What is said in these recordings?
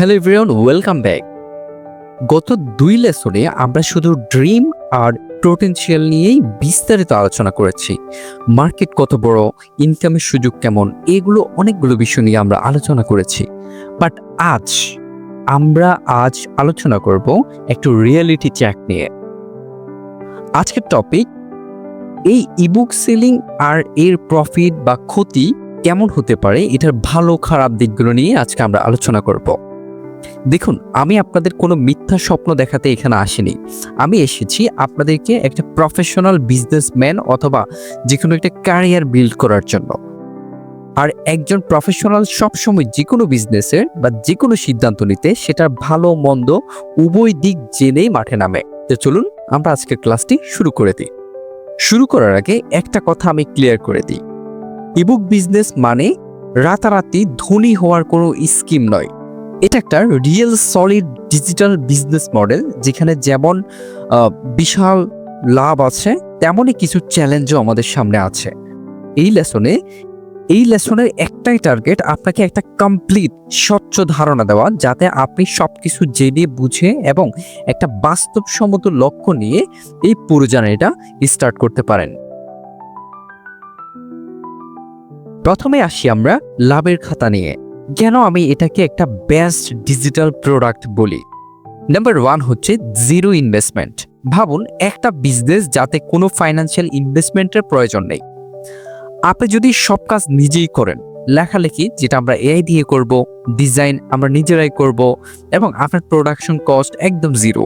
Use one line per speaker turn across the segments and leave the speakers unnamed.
Hello everyone welcome back গত দুই লেসনে আমরা শুধু ড্রিম আর পোটেনশিয়াল নিয়েই বিস্তারিত আলোচনা করেছি। মার্কেট কত বড় ইনকামের সুযোগ কেমন, এগুলো অনেকগুলো বিষয় নিয়ে আমরা আলোচনা করেছি। বাট আজ আমরা আজ আলোচনা করব একটু রিয়েলিটি চেক নিয়ে। আজকের টপিক এই ইবুক সেলিং আর এর প্রফিট বা ক্ষতি কেমন হতে পারে, এটার ভালো খারাপ দিকগুলো নিয়ে আজকে আমরা আলোচনা করব। দেখুন, আমি আপনাদের কোনো মিথ্যা স্বপ্ন দেখাতে এখানে আসিনি। আমি এসেছি আপনাদেরকে একটা প্রফেশনাল বিজনেসম্যান অথবা যে কোনো একটা ক্যারিয়ার বিল্ড করার জন্য। আর একজন প্রফেশনাল সবসময় যে কোনো বিজনেসের বা যে কোনো সিদ্ধান্ত নিতে সেটার ভালো, মন্দ, উভয় দিক জেনেই মাঠে নামে। তো চলুন, আমরা আজকের ক্লাসটি শুরু করে দিই। শুরু করার আগে একটা কথা আমি ক্লিয়ার করে দিই। ইবুক বিজনেস মানে রাতারাতি ধনী হওয়ার কোনো স্কিম নয়। এটা একটা real solid digital business model যেখানে যেমন বিশাল লাভ আছে, তেমনই কিছু চ্যালেঞ্জও আমাদের সামনে আছে। এই লেসনে এই লেসনের একটাই টার্গেট আপনাকে একটা কমপ্লিট স্বচ্ছ ধারণা দেওয়া যাতে আপনি সব কিছু জেনে, বুঝে এবং একটা বাস্তবসম্মত লক্ষ্য নিয়ে এই পুরো স্টার্ট করতে পারেন। প্রথমে আসি আমরা লাভের খাতা নিয়ে। কেন আমি এটাকে একটা বেস্ট ডিজিটাল প্রোডাক্ট বলি? নাম্বার ওয়ান হচ্ছে জিরো ইনভেস্টমেন্ট ভাবুন, একটা বিজনেস যাতে কোনো ফাইন্যান্সিয়াল ইনভেস্টমেন্টের প্রয়োজন নেই। আপনি যদি সব কাজ নিজেই করেন, লেখালেখি যেটা আমরা এআই দিয়ে করব ডিজাইন আমরা নিজেরাই করব, এবং আপনার প্রোডাকশন কস্ট একদম জিরো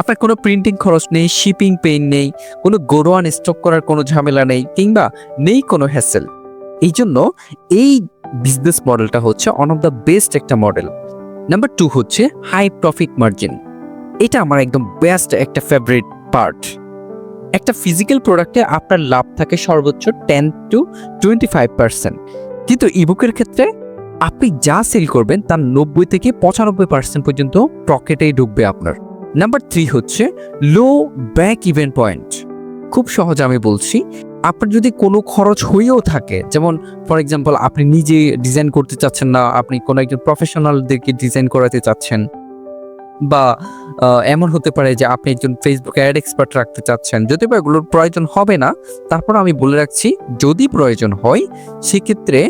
আপনার কোনো প্রিন্টিং খরচ নেই শিপিং পেইন নেই, কোনো গোডোয়ান স্টক করার কোনো ঝামেলা নেই, কিংবা নেই কোনো হ্যাসেল এই জন্য এই বিজনেস মডেলটা হচ্ছে অন অফ দ্য বেস্ট একটা মডেল নাম্বার টু হচ্ছে হাই প্রফিট মার্জিন এটা আমার একদম বেস্ট একটা ফেভারিট পার্ট একটা ফিজিক্যাল প্রোডাক্টে আপনার লাভ থাকে সর্বোচ্চ ten to twenty five percent কিন্তু ইবুকের ক্ষেত্রে আপনি যা সেল করবেন তার নব্বই থেকে পঁচানব্বই পার্সেন্ট পর্যন্ত পকেটেই ঢুকবে আপনার। নাম্বার থ্রি হচ্ছে লো ব্যাক ইভেন্ট পয়েন্ট খুব সহজ আমি বলছি আপনার যদি কোনো খরচ হয়েও থাকে, যেমন ফর এক্সাম্পল আপনি নিজে ডিজাইন করতে চাচ্ছেন না, আপনি কোনো একজন প্রফেশনালদেরকে ডিজাইন করাতে চাচ্ছেন, বা এমন হতে পারে যে আপনি একজন ফেসবুক অ্যাড এক্সপার্ট রাখতে চাচ্ছেন, যদি বা এগুলোর প্রয়োজন হবে না, তারপর আমি বলে রাখছি, যদি প্রয়োজন হয়, সেক্ষেত্রে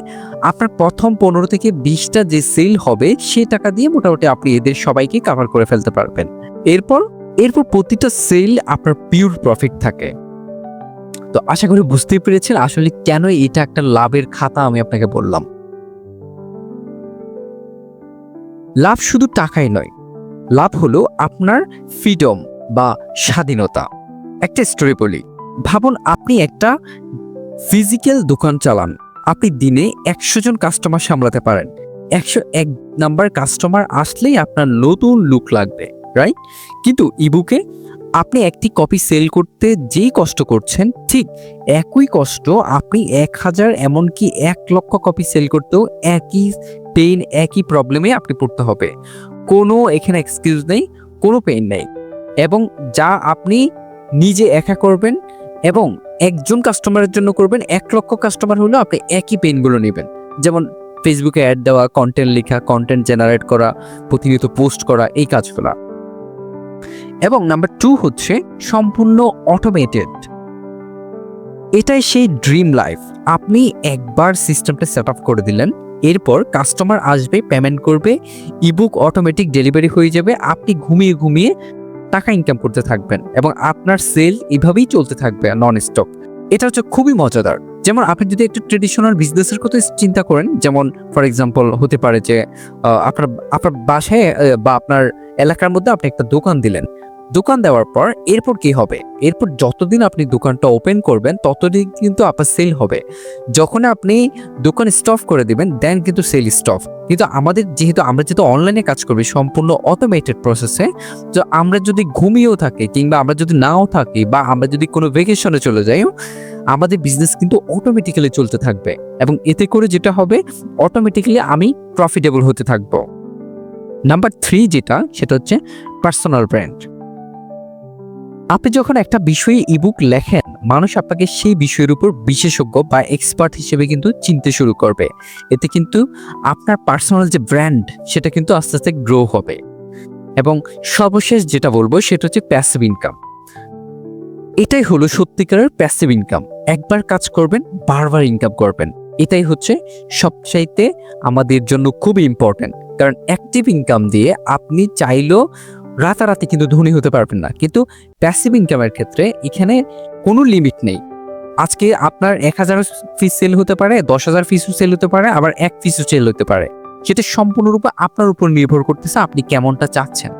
আপনার প্রথম পনেরো থেকে বিশটা যে সেল হবে, সে টাকা দিয়ে মোটামুটি আপনি এদের সবাইকে কাভার করে ফেলতে পারবেন। এরপর এরপর প্রতিটা সেল আপনার পিওর প্রফিট থাকে। তো আশা করি বুঝতেই পেরেছেন আসলে কেন এটা একটা লাভের খাতা আমি আপনাকে বললাম। লাভ শুধু টাকাই নয়, লাভ হলো আপনার ফ্রিডম বা স্বাধীনতা। একটা স্টোরি বলি, ভাবুন আপনি একটা ফিজিক্যাল দোকান চালান, আপনি দিনে একশো জন কাস্টমার সামলাতে পারেন, একশো এক নাম্বার কাস্টমার আসলেই আপনার নতুন লুক লাগবে রাইট কিন্তু ইবুকে আপনি একটি কপি সেল করতে যেই কষ্ট করছেন, ঠিক একই কষ্ট আপনি এক হাজার এমনকি এক লক্ষ কপি সেল করতেও একই পেইন একই প্রবলেমে আপনি পড়তে হবে। কোনো এখানে এক্সকিউজ নেই, কোনো পেইন নেই। এবং যা আপনি নিজে একা করবেন এবং একজন কাস্টমারের জন্য করবেন, এক লক্ষ কাস্টমার হলেও আপনি একই পেইনগুলো নেবেন। যেমন ফেসবুকে অ্যাড দেওয়া কন্টেন্ট লেখা কন্টেন্ট জেনারেট করা, প্রতিনিয়ত পোস্ট করা, এই কাজগুলো। এবং নাম্বার টু হচ্ছে সম্পূর্ণ অটোমেটেড এটাই সেই ড্রিম লাইফ আপনি একবার সিস্টেমটা সেট আপ করে দিলেন, এরপর কাস্টমার আসবে পেমেন্ট করবে ইবুক অটোমেটিক ডেলিভারি হয়ে যাবে, আপনি ঘুমিয়ে ঘুমিয়ে টাকা ইনকাম করতে থাকবেন এবং আপনার সেল এভাবেই চলতে থাকবে নন স্টপ এটা হচ্ছে খুবই মজাদার। যেমন আপনি যদি একটু ট্রেডিশনাল বিজনেসের কথা চিন্তা করেন, যেমন ফর এক্সাম্পল হতে পারে যে আপনার আপনার বাসায় বা আপনার এলাকার মধ্যে আপনি একটা দোকান দিলেন দোকান দেওয়ার পর এরপর কি হবে? এরপর যতদিন আপনি দোকানটা ওপেন করবেন, ততদিন কিন্তু আপনার সেল হবে। যখন আপনি দোকান স্টপ করে দিবেন দেন কিন্তু সেল স্টপ কিন্তু আমাদের যেহেতু, আমরা যেহেতু অনলাইনে কাজ করবি সম্পূর্ণ অটোমেটেড প্রসেসে তো আমরা যদি ঘুমিয়েও থাকি কিংবা আমরা যদি নাও থাকি বা আমরা যদি কোনো ভেকেশনে চলে যাই, আমাদের বিজনেস কিন্তু অটোমেটিক্যালি চলতে থাকবে। এবং এতে করে যেটা হবে অটোমেটিক্যালি আমি প্রফিটেবল হতে থাকব। নাম্বার থ্রি যেটা, সেটা হচ্ছে পার্সোনাল ব্র্যান্ড আপনি যখন একটা বিষয়ে ইবুক লেখেন, মানুষ আপনাকে সেই বিষয়ের উপর বিশেষজ্ঞ বা এক্সপার্ট হিসেবে কিন্তু চিনতে শুরু করবে। এতে কিন্তু আপনার পার্সোনাল যে ব্র্যান্ড সেটা কিন্তু আস্তে আস্তে গ্রো হবে। এবং সর্বশেষ যেটা বলব, সেটা হচ্ছে প্যাসিভ ইনকাম এটাই হলো সত্যিকারের প্যাসিভ ইনকাম একবার কাজ করবেন, বারবার ইনকাম করবেন। এটাই হচ্ছে সবচাইতে আমাদের জন্য খুব ইম্পর্ট্যান্ট কারণ অ্যাক্টিভ ইনকাম দিয়ে আপনি চাইলেও রাতারাতি কিন্তু ধনী হতে পারবেন না। কিন্তু প্যাসিভ ইনকামের ক্ষেত্রে এখানে কোনো লিমিট নেই। আজকে আপনার এক হাজার ফিস সেল হতে পারে, দশ হাজার ফিসও সেল হতে পারে, আবার এক ফিসও সেল হতে পারে। সেটা সম্পূর্ণরূপে আপনার উপর নির্ভর করতেছে আপনি কেমনটা চাচ্ছেন।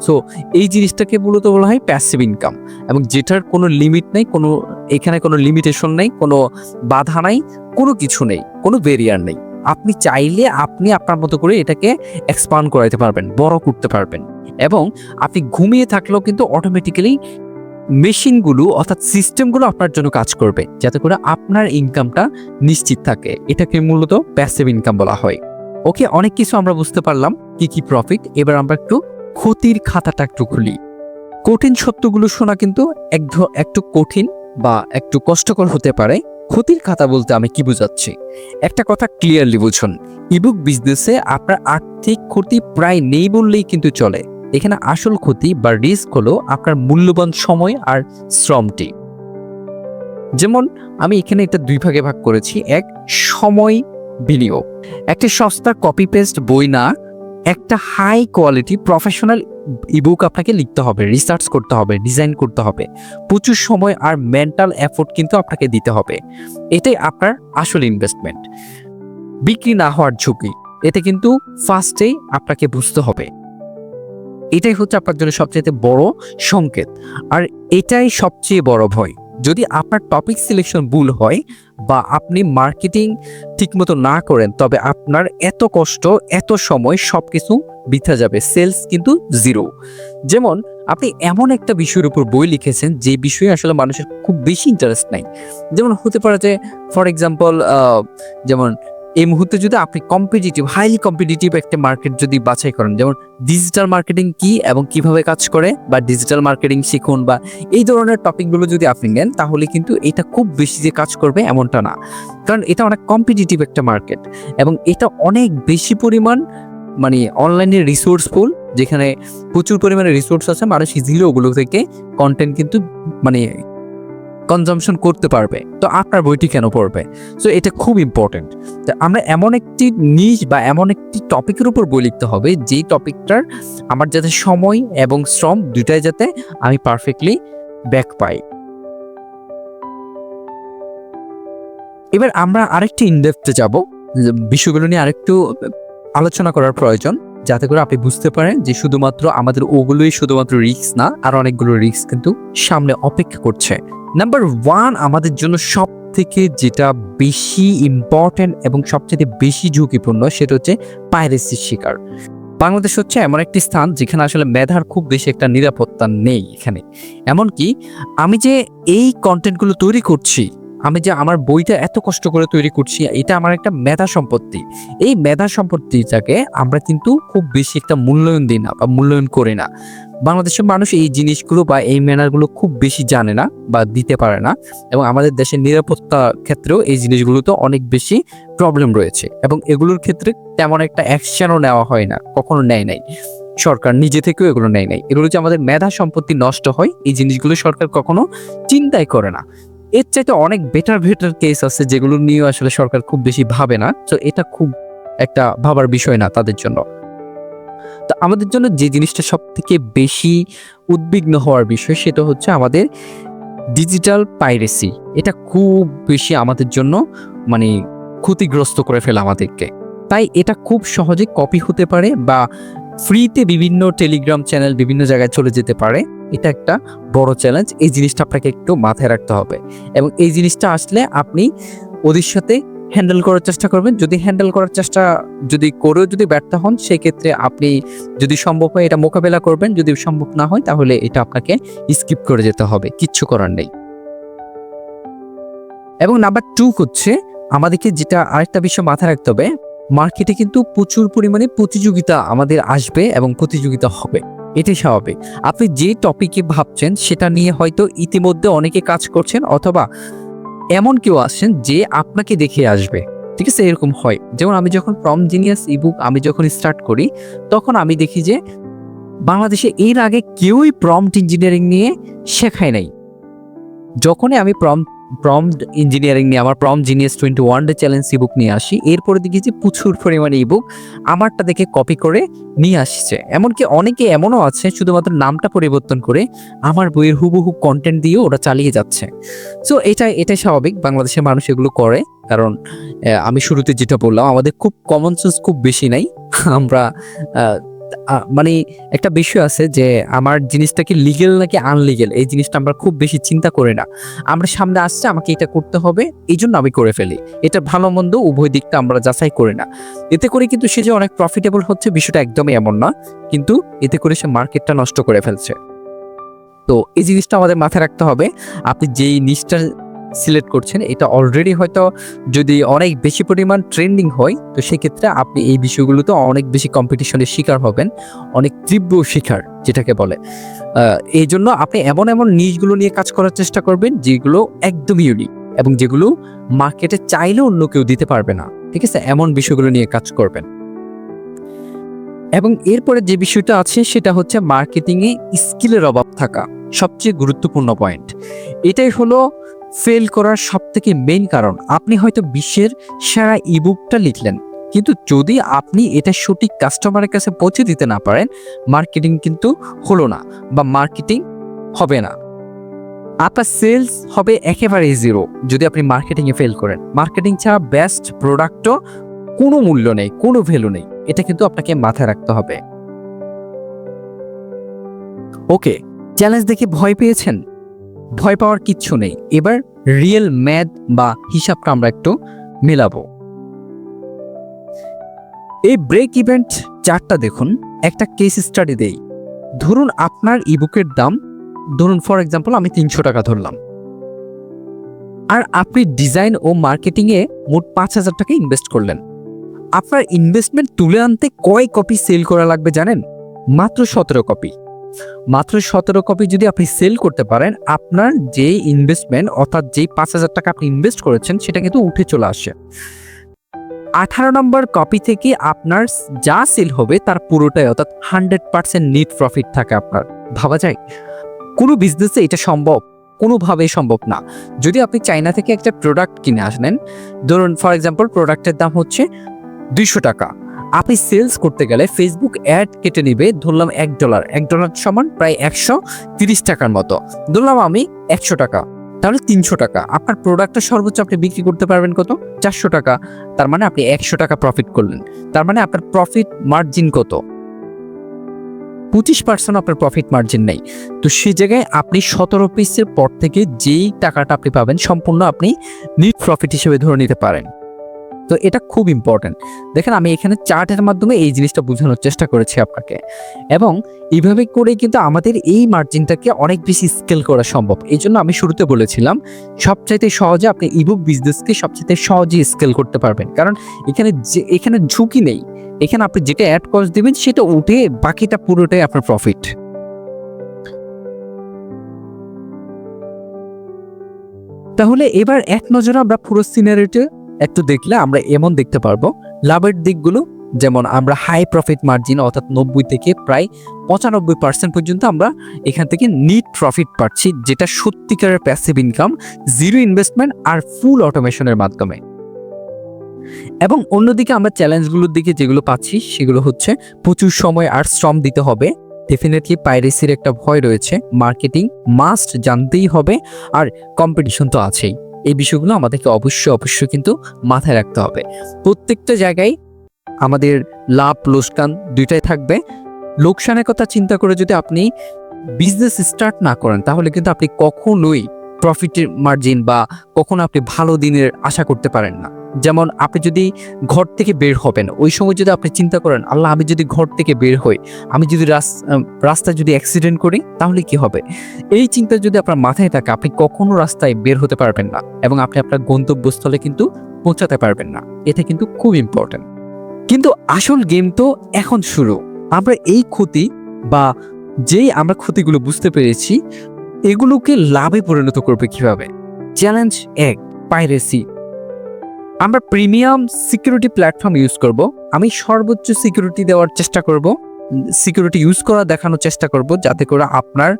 সো এই জিনিসটাকে মূলত বলা হয় প্যাসিভ ইনকাম এবং যেটার কোনো লিমিট নেই, কোনো, এখানে কোনো লিমিটেশন নেই, কোনো বাধা নাই, কোনো কিছু নেই, কোনো ব্যারিয়ার নেই। আপনি চাইলে আপনি আপনার মতো করে এটাকে এক্সপান্ড করাইতে পারবেন, বড় করতে পারবেন। এবং আপনি ঘুমিয়ে থাকলেও কিন্তু অটোমেটিক্যালি মেশিনগুলো অর্থাৎ সিস্টেমগুলো আপনার জন্য কাজ করবে, যাতে করে আপনার ইনকামটা নিশ্চিত থাকে। এটাকে মূলত প্যাসিভ ইনকাম বলা হয়। ওকে, অনেক কিছু আমরা বুঝতে পারলাম, কি কি প্রফিট এবার আমরা একটু ক্ষতির খাতাটা একটু খুলি। কঠিন সত্যগুলো শোনা কিন্তু এক একটু কঠিন বা একটু কষ্টকর হতে পারে। ক্ষতির খাতা বলতে আমি কি বুঝাচ্ছি? একটা কথা ক্লিয়ারলি বুঝুন। ইবুক বিজনেসে আপনার আর্থিক ক্ষতি প্রায় নেই বললেই কিন্তু চলে। এখানে আসল ক্ষতি বা রিস্ক হলো আপনার মূল্যবান সময় আর শ্রমটি। যেমন আমি এখানে এটা দুই ভাগে ভাগ করেছি। এক, সময় বিনিয়োগ। একটা সস্তা কপি পেস্ট বই না, একটা হাই কোয়ালিটি প্রফেশনাল ইবুক আপনাকে লিখতে হবে রিসার্চ করতে হবে ডিজাইন করতে হবে। প্রচুর সময় আর মেন্টাল এফোর্ট কিন্তু আপনাকে দিতে হবে। এটাই আপনার আসল ইনভেস্টমেন্ট বিক্রি না হওয়ার ঝুঁকি, এতে কিন্তু ফার্স্টেই আপনাকে বুঝতে হবে। এটাই হচ্ছে আপনার জন্য সবচেয়ে বড় সংকেত। আর এটাই সবচেয়ে বড় ভয়। যদি আপনার টপিক সিলেকশন ভুল হয় বা আপনি মার্কেটিং ঠিকমতো না করেন, তবে আপনার এত কষ্ট, এত সময় সব কিছু বৃথা যাবে। সেলস কিন্তু জিরো যেমন, আপনি এমন একটা বিষয়ের উপর বই লিখেছেন, যে বিষয়ে আসলে মানুষের খুব বেশি ইন্টারেস্ট নাই। যেমন হতে পারে যে ফর এক্সাম্পল যেমন এই মুহূর্তে যদি আপনি কম্পিটিটিভ হাইলি কম্পিটিটিভ একটা মার্কেট যদি বাছাই করেন, যেমন ডিজিটাল মার্কেটিং কি এবং কীভাবে কাজ করে বা ডিজিটাল মার্কেটিং শিখুন বা এই ধরনের টপিকগুলো যদি আপনি নেন, তাহলে কিন্তু এটা খুব বেশি যে কাজ করবে এমনটা না। কারণ এটা অনেক কম্পিটিটিভ একটা মার্কেট এবং এটা অনেক বেশি পরিমাণ মানে অনলাইনে রিসোর্সফুল যেখানে প্রচুর পরিমাণে রিসোর্স আছে, মানুষ ইজিলি ওগুলো থেকে কন্টেন্ট কিন্তু মানে কনজামশন করতে পারবে, তো আপনার বইটি কেন পড়বে? সো এটা খুব ইম্পর্টেন্ট আমরা এমন একটি নিজ বা এমন একটি টপিকের উপর বই লিখতে হবে, যেই টপিকটার আমার যাতে সময় এবং শ্রম দুটাই যাতে আমি পারফেক্টলি ব্যাক পাই। এবার আমরা আরেকটি ইনডেপথে যাব, বিষয়গুলো নিয়ে আরেকটু আলোচনা করার প্রয়োজন, যাতে করে আপনি বুঝতে পারেন যে শুধুমাত্র আমাদের ওগুলোই শুধুমাত্র রিস্ক না, আর অনেকগুলো রিস্ক কিন্তু সামনে অপেক্ষা করছে। নাম্বার ওয়ান আমাদের জন্য সব থেকে যেটা বেশি ইম্পর্ট্যান্ট এবং সবচেয়ে বেশি ঝুঁকিপূর্ণ সেটা হচ্ছে পাইরেসির শিকার। বাংলাদেশ হচ্ছে এমন একটি স্থান যেখানে আসলে মেধার খুব বেশি একটা নিরাপত্তা নেই এখানে। এমনকি আমি যে এই কন্টেন্টগুলো তৈরি করছি, আমি যে আমার বইটা এত কষ্ট করে তৈরি করছি, এটা আমার একটা মেধা সম্পত্তি। এই মেধা সম্পত্তিটাকে আমরা কিন্তু খুব বেশি একটা মূল্যায়ন দিই না বা মূল্যায়ন করি না। বাংলাদেশের মানুষ এই জিনিসগুলো বা এই ম্যানারগুলো খুব বেশি জানে না বা দিতে পারে না এবং আমাদের দেশের নিরাপত্তা ক্ষেত্রেও এই জিনিসগুলোতে অনেক বেশি প্রবলেম রয়েছে এবং এগুলোর ক্ষেত্রে তেমন একটা অ্যাকশনও নেওয়া হয় না, কখনো নেয় নাই। সরকার নিজে থেকেও এগুলো নেয় নাই। এগুলো যে আমাদের মেধা সম্পত্তি নষ্ট হয়, এই জিনিসগুলো সরকার কখনো চিন্তাই করে না। এর চাইতে অনেক বেটার বেটার কেস আছে যেগুলো নিয়ে আসলে সরকার খুব বেশি ভাবে না। তো এটা খুব একটা ভাবার বিষয় না তাদের জন্য। তো আমাদের জন্য যে জিনিসটা সব থেকে বেশি উদ্বিগ্ন হওয়ার বিষয় সেটা হচ্ছে আমাদের ডিজিটাল পাইরেসি এটা খুব বেশি আমাদের জন্য মানে ক্ষতিগ্রস্ত করে ফেলে আমাদেরকে। তাই এটা খুব সহজে কপি হতে পারে বা ফ্রিতে বিভিন্ন টেলিগ্রাম চ্যানেল বিভিন্ন জায়গায় চলে যেতে পারে। এটা একটা বড় চ্যালেঞ্জ এই জিনিসটা আপনাকে একটু মাথায় রাখতে হবে। এবং এই জিনিসটা আসলে আপনি ওদের সাথে হ্যান্ডেল করার চেষ্টা করবেন। যদি হ্যান্ডেল করার চেষ্টা যদি করেও যদি ব্যর্থ হন, সেক্ষেত্রে আপনি যদি সম্ভব হয় এটা মোকাবেলা করবেন। যদি সম্ভব না হয়, তাহলে এটা আপনাকে স্কিপ করে যেতে হবে। কিচ্ছু করার নেই। এবং নাম্বার টু হচ্ছে, আমাদেরকে যেটা আরেকটা বিষয় মাথায় রাখতে হবে মার্কেটে কিন্তু প্রচুর পরিমাণে প্রতিযোগিতা আমাদের আসবে এবং প্রতিযোগিতা হবে। এটাই স্বাভাবিক। আপনি যে টপিকে ভাবছেন, সেটা নিয়ে হয়তো ইতিমধ্যে অনেকে কাজ করছেন অথবা এমন কেউ আসছেন যে আপনাকে দেখে আসবে। ঠিক আছে? এরকম হয়। যেমন আমি যখন প্রম জিনিয়াস ইবুক আমি যখন স্টার্ট করি, তখন আমি দেখি যে বাংলাদেশে এর আগে কেউই প্রম্পট ইঞ্জিনিয়ারিং নিয়ে শেখায় নাই। যখনই আমি প্রম ইঞ্জিনিয়ারিং নিয়ে, আমার prompt genius twenty one day challenge ebook নিয়ে আসি। এরপরে দেখি যে প্রচুর পরিমাণে ইবুক আমারটা দেখে কপি করে নিয়ে আসছে। এমনকি অনেকে এমনও আছে, শুধুমাত্র নামটা পরিবর্তন করে আমার বইয়ের হুবহু কন্টেন্ট দিয়ে ওরা চালিয়ে যাচ্ছে। সো এটা এটাই স্বাভাবিক, বাংলাদেশের মানুষ এগুলো করে। কারণ আমি শুরুতে যেটা বললাম, আমাদের খুব কমন সেন্স খুব বেশি নাই। আমরা মানে একটা বিষয় আছে যে আমার জিনিসটা কি লিগেল নাকি আনলিগেল এই জিনিসটা আমরা খুব বেশি চিন্তা করি না। আমরা সামনে আসছে, আমাকে এটা করতে হবে এই জন্য আমি করে ফেলি। এটা ভালো মন্দ, উভয় দিকটা আমরা যাচাই করি না। এতে করে কিন্তু সে যে অনেক প্রফিটেবল হচ্ছে, বিষয়টা একদমই এমন না। কিন্তু এতে করে সে মার্কেটটা নষ্ট করে ফেলছে। তো এই জিনিসটা আমাদের মাথায় রাখতে হবে। আপনি যেই নিচটা সিলেক্ট করছেন, এটা অলরেডি হয়তো যদি অনেক বেশি পরিমাণ ট্রেন্ডিং হয়, তো সেক্ষেত্রে আপনি এই বিষয়গুলোতে অনেক বেশি কম্পিটিশনের শিকার হবেন, অনেক তীব্র শিকার যেটাকে বলে। এই জন্য আপনি এমন এমন নিচগুলো নিয়ে কাজ করার চেষ্টা করবেন, যেগুলো একদম ইউনিক এবং যেগুলো মার্কেটে চাইলে অন্য কেউ দিতে পারবে না, ঠিক আছে? এমন বিষয়গুলো নিয়ে কাজ করবেন। এবং এরপরে যে বিষয়টা আছে, সেটা হচ্ছে মার্কেটিংয়ে স্কিলের অভাব থাকা সবচেয়ে গুরুত্বপূর্ণ পয়েন্ট এটাই হলো ফেল করার সব থেকে মেইন কারণ। আপনি হয়তো বিশ্বের সেরা ইবুকটা লিখলেন, কিন্তু যদি আপনি এটা সঠিক কাস্টমারের কাছে পৌঁছে দিতে না পারেন মার্কেটিং কিন্তু হলো না বা মার্কেটিং হবে না। আপনার সেলস হবে একেবারে জিরো যদি আপনি মার্কেটিংয়ে ফেল করেন। মার্কেটিং ছাড়া বেস্ট প্রোডাক্টও কোনো মূল্য নেই, কোনো ভ্যালু নেই। এটা কিন্তু আপনাকে মাথায় রাখতে হবে। ওকে চ্যালেঞ্জ দেখে ভয় পেয়েছেন? ভয় পাওয়ার কিচ্ছু নেই। এবার রিয়েল ম্যাথ বা হিসাবটা আমরা একটু মেলাবো। এই ব্রেক ইভেন্ট চারটা দেখুন, একটা কেস স্টাডি দেই। ধরুন আপনার ইবুকের দাম, ধরুন ফর এক্সাম্পল আমি তিনশো টাকা ধরলাম। আর আপনি ডিজাইন ও মার্কেটিংয়ে মোট পাঁচ হাজার টাকা ইনভেস্ট করলেন। আপনার ইনভেস্টমেন্ট তুলে আনতে কয় কপি সেল করা লাগবে জানেন? মাত্র সতেরো কপি মাত্র সতেরো কপি যদি আপনি সেল করতে পারেন, আপনার যে ইনভেস্টমেন্ট অর্থাৎ যেই পাঁচ হাজার টাকা আপনি ইনভেস্ট করেছেন, সেটা কিন্তু উঠে চলে আসে। আঠারো নম্বর কপি থেকে আপনার যা সেল হবে, তার পুরোটাই অর্থাৎ হান্ড্রেড পার্সেন্ট নিট প্রফিট থাকে আপনার। ভাবা যায়? কোনো বিজনেসে এটা সম্ভব? কোনোভাবেই সম্ভব না। যদি আপনি চাইনা থেকে একটা প্রোডাক্ট কিনে আসলেন ধরুন ফর এক্সাম্পল প্রোডাক্টের দাম হচ্ছে দুইশো টাকা। আপনি সেলস করতে গেলে ফেসবুক অ্যাড কেটে নিবে, ধরলাম এক ডলার এক ডলার সমান প্রায় একশো তিরিশ টাকার মতো। ধরলাম আমি একশো টাকা, তাহলে তিনশো টাকা। আপনার প্রোডাক্টটা সর্বোচ্চ আপনি বিক্রি করতে পারবেন কত? চারশো টাকা। তার মানে আপনি একশো টাকা প্রফিট করলেন। তার মানে আপনার প্রফিট মার্জিন কত? পঁচিশ পার্সেন্ট আপনার প্রফিট মার্জিন নেই। তো সেই জায়গায় আপনি সতেরো পিসের পর থেকে যেই টাকাটা আপনি পাবেন, সম্পূর্ণ আপনি নিট প্রফিট হিসেবে ধরে নিতে পারেন। তো এটা খুব ইম্পর্ট্যান্ট দেখেন, আমি এখানে চার্টের মাধ্যমে এই জিনিসটা বোঝানোর চেষ্টা করেছি আপনাকে। এবং এইভাবে করে কিন্তু আমাদের এই মার্জিনটাকে অনেক বেশি স্কেল করা সম্ভব। এই জন্য আমি শুরুতে বলেছিলাম, সবচাইতে সহজে আপনি ইবুক বিজনেসকে সবচাইতে সহজে স্কেল করতে পারবেন। কারণ এখানে যে, এখানে ঝুঁকি নেই। এখানে আপনি যেটা অ্যাড কস্ট দেবেন, সেটা উঠে বাকিটা পুরোটাই আপনার প্রফিট তাহলে এবার এক নজরে আমরা পুরো সিনারিটা একটু দেখলে আমরা এমন দেখতে পারব। লাভের দিকগুলো যেমন আমরা হাই প্রফিট মার্জিন অর্থাৎ নব্বই থেকে প্রায় পঁচানব্বই পার্সেন্ট পর্যন্ত আমরা এখান থেকে নিট প্রফিট পাচ্ছি, যেটা সত্যিকারের প্যাসিভ ইনকাম জিরো ইনভেস্টমেন্ট আর ফুল অটোমেশনের মাধ্যমে। এবং অন্যদিকে আমরা চ্যালেঞ্জগুলোর দিকে যেগুলো পাচ্ছি, সেগুলো হচ্ছে প্রচুর সময় আর শ্রম দিতে হবে। ডেফিনেটলি পাইরেসির একটা ভয় রয়েছে। মার্কেটিং মাস্ট জানতেই হবে আর কম্পিটিশন তো আছেই। এই বিষয়গুলো আমাদেরকে অবশ্যই অবশ্যই কিন্তু মাথায় রাখতে হবে। প্রত্যেকটা জায়গায় আমাদের লাভ, লোকসান দুইটাই থাকবে। লোকসানের কথা চিন্তা করে যদি আপনি বিজনেস স্টার্ট না করেন, তাহলে কিন্তু আপনি কখনোই প্রফিটের মার্জিন বা কখনো আপনি ভালো দিনের আশা করতে পারেন না। যেমন আপনি যদি ঘর থেকে বের হবেন, ওই সময় যদি আপনি চিন্তা করেন, আল্লাহ, আমি যদি ঘর থেকে বের হই, আমি যদি রাস্তায় যদি অ্যাক্সিডেন্ট করি, তাহলে কি হবে? এই চিন্তা যদি আপনার মাথায় থাকে, আপনি কখনো রাস্তায় বের হতে পারবেন না এবং আপনি আপনার গন্তব্যস্থলে কিন্তু পৌঁছাতে পারবেন না। এটা কিন্তু খুব ইম্পর্টেন্ট কিন্তু আসল গেম তো এখন শুরু। আমরা এই ক্ষতি বা যেই আমরা ক্ষতিগুলো বুঝতে পেরেছি, এগুলোকে লাভে পরিণত করবে কীভাবে? চ্যালেঞ্জ এক পাইরেসি আমরা প্রিমিয়াম সিকিউরিটি প্ল্যাটফর্ম ইউজ করব। আমি সর্বোচ্চ সিকিউরিটি দেওয়ার চেষ্টা করব। সিকিউরিটি ইউজ করা দেখানোর চেষ্টা করব যাতে করে আপনার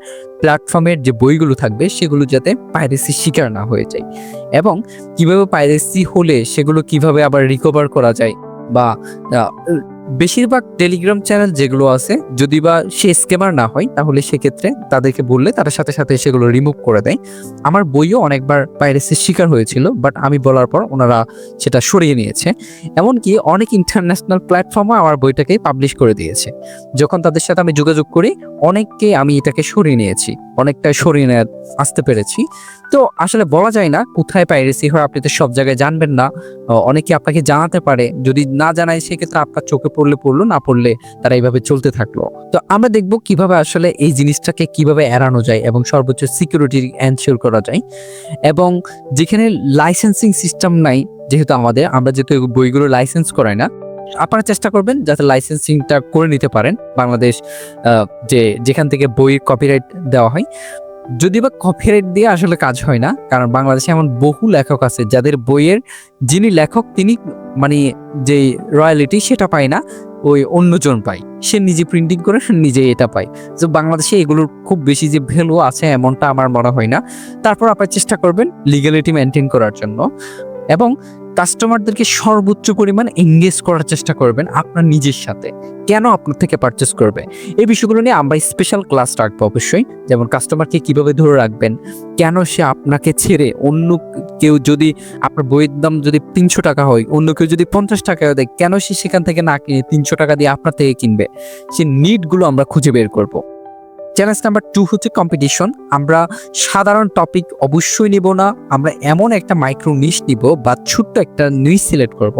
প্ল্যাটফর্মের যে বইগুলো থাকবে সেগুলো যাতে পাইরেসি শিকার না হয়ে যায়। এবং কীভাবে পাইরেসি হলে সেগুলো কীভাবে আবার রিকভার করা যায় বা বেশিরভাগ টেলিগ্রাম চ্যানেল যেগুলো আছে, যদি বা সে স্কেমার না হয়, তাহলে সেক্ষেত্রে তাদেরকে বললে তারা সাথে সাথে সেগুলো রিমুভ করে দেয়। আমার বইও অনেকবার পাইরেসির শিকার হয়েছিল বাট আমি বলার পর ওনারা সেটা সরিয়ে নিয়েছে। এমনকি অনেক ইন্টারন্যাশনাল প্ল্যাটফর্মও আমার বইটাকে পাবলিশ করে দিয়েছে। যখন তাদের সাথে আমি যোগাযোগ করি, অনেককে আমি এটাকে সরিয়ে নিয়েছি, অনেকটা সরিয়ে নিয়ে, আসতে পেরেছি। তো আসলে বলা যায় না, কোথায় পাইরেসি হয়, আপনি তো সব জায়গায় জানবেন না। অনেকে আপনাকে জানাতে পারে। যদি না জানায়, সেক্ষেত্রে আপনার চোখে পড়লে পড়ল, না পড়লে তারা এইভাবে চলতে থাকল। তো আমরা দেখব কীভাবে আসলে এই জিনিসটাকে কীভাবে এড়ানো যায় এবং সর্বোচ্চ সিকিউরিটি এনশিওর করা যায়। এবং যেখানে লাইসেন্সিং সিস্টেম নাই, যেহেতু আমাদের, আমরা যেহেতু বইগুলো লাইসেন্স করাই না, আপনারা চেষ্টা করবেন যাতে লাইসেন্সিংটা করে নিতে পারেন। বাংলাদেশ যে, যেখান থেকে বইয়ের কপিরাইট দেওয়া হয়। যদি বা কপিরাইট দিয়ে আসলে কাজ হয় না, কারণ বাংলাদেশে এমন বহু লেখক আছে যাদের বইয়ের যিনি লেখক, তিনি মানে যে রয়্যালিটি সেটা পায় না, ওই অন্যজন পায়। সে নিজে প্রিন্টিং করে, সে নিজে এটা পায়। তো বাংলাদেশে এগুলোর খুব বেশি যে ভ্যালু আছে, এমনটা আমার মনে হয় না। তারপর আপনার চেষ্টা করবেন লিগ্যালিটি মেনটেন করার জন্য। এবং কাস্টমারদেরকে সর্বোচ্চ পরিমাণ এঙ্গেজ করার চেষ্টা করবেন আপনার নিজের সাথে। কেন আপনার থেকে পারচেস করবে? এই বিষয়গুলো নিয়ে আমরা স্পেশাল ক্লাস রাখব অবশ্যই। যেমন কাস্টমারকে কীভাবে ধরে রাখবেন? কেন সে আপনাকে ছেড়ে অন্য কেউ যদি আপনার বইয়ের দাম যদি তিনশো টাকা হয়, অন্য কেউ যদি পঞ্চাশ টাকা দেয়, কেন সে সেখান থেকে না কিনে তিনশো টাকা দিয়ে আপনার থেকে কিনবে? সে নিডগুলো আমরা খুঁজে বের করব। চ্যালেঞ্জ নাম্বার টু হচ্ছে কম্পিটিশন আমরা সাধারণ টপিক অবশ্যই নিব না, আমরা এমন একটা মাইক্রো নিশ নিব বা ছোট্ট একটা নিউজ সিলেক্ট করব,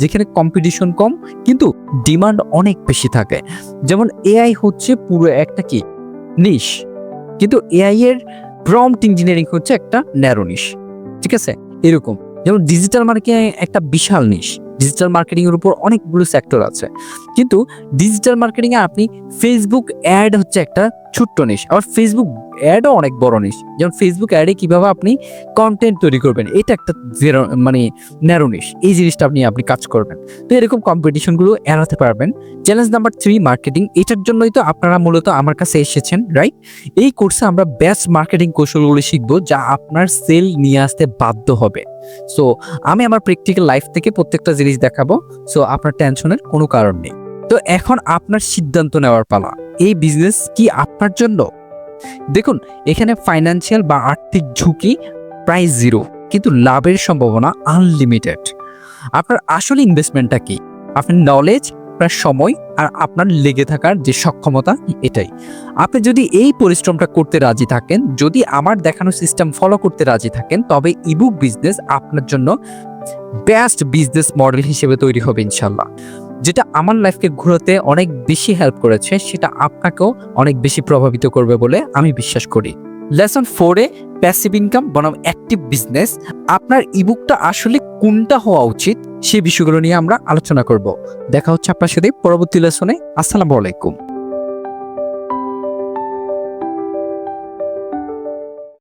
যেখানে কম্পিটিশন কম কিন্তু ডিমান্ড অনেক বেশি থাকে। যেমন এআই হচ্ছে পুরো একটা কি? নিশ কিন্তু এআই এর প্রম্পট ইঞ্জিনিয়ারিং হচ্ছে একটা ন্যারো নিশ ঠিক আছে? এরকম। যেমন ডিজিটাল মার্কেটিং একটা বিশাল নিশ ডিজিটাল মার্কেটিং এর উপর অনেকগুলো সেক্টর আছে। কিন্তু ডিজিটাল মার্কেটিংয়ে আপনি ফেসবুক অ্যাড হচ্ছে একটা ছোট্ট নিশ আবার ফেসবুক অ্যাডও অনেক বড় নিশ যেমন ফেসবুক অ্যাডে কীভাবে আপনি কন্টেন্ট তৈরি করবেন, এটা একটা মানে ন্যারো নিশ এই জিনিসটা আপনি আপনি কাজ করবেন। তো এরকম কম্পিটিশনগুলো এড়াতে পারবেন। চ্যালেঞ্জ নাম্বার থ্রি মার্কেটিং এটার জন্যই তো আপনারা মূলত আমার কাছে এসেছেন রাইট এই কোর্সে আমরা বেস্ট মার্কেটিং কৌশলগুলো শিখব, যা আপনার সেল নিয়ে আসতে বাধ্য হবে। সো আমি আমার প্র্যাকটিক্যাল লাইফ থেকে প্রত্যেকটা জিনিস দেখাবো সো আপনার টেনশনের কোনো কারণ নেই। তো এখন আপনার সিদ্ধান্ত নেওয়ার পালা, এই বিজনেস কি আপনার জন্য? দেখুন, এখানে ফাইন্যান্সিয়াল বা আর্থিক ঝুঁকি প্রায় জিরো কিন্তু লাভের সম্ভাবনা আনলিমিটেড আপনার আসল ইনভেস্টমেন্টটা কি? আপনার নলেজ আপনার সময় আর আপনার লেগে থাকার যে সক্ষমতা, এটাই। আপনি যদি এই পরিশ্রমটা করতে রাজি থাকেন, যদি আমার দেখানো সিস্টেম ফলো করতে রাজি থাকেন, তবে ইবুক বিজনেস আপনার জন্য বেস্ট বিজনেস মডেল হিসেবে তৈরি হবে ইনশাল্লাহ যেটা আমার লাইফকে ঘুরোতে অনেক বেশি হেল্প করেছে, সেটা আপনাকেও অনেক বেশি প্রভাবিত করবে বলে আমি বিশ্বাস করি। লেসন ফোরে প্যাসিভ ইনকাম বনাম অ্যাক্টিভ বিজনেস আপনার ইবুকটা আসলে কোনটা হওয়া উচিত সেই বিষয়গুলো নিয়ে আমরা আলোচনা করব। দেখা হচ্ছে আপনার সাথে পরবর্তী লেসনে আসসালামু আলাইকুম।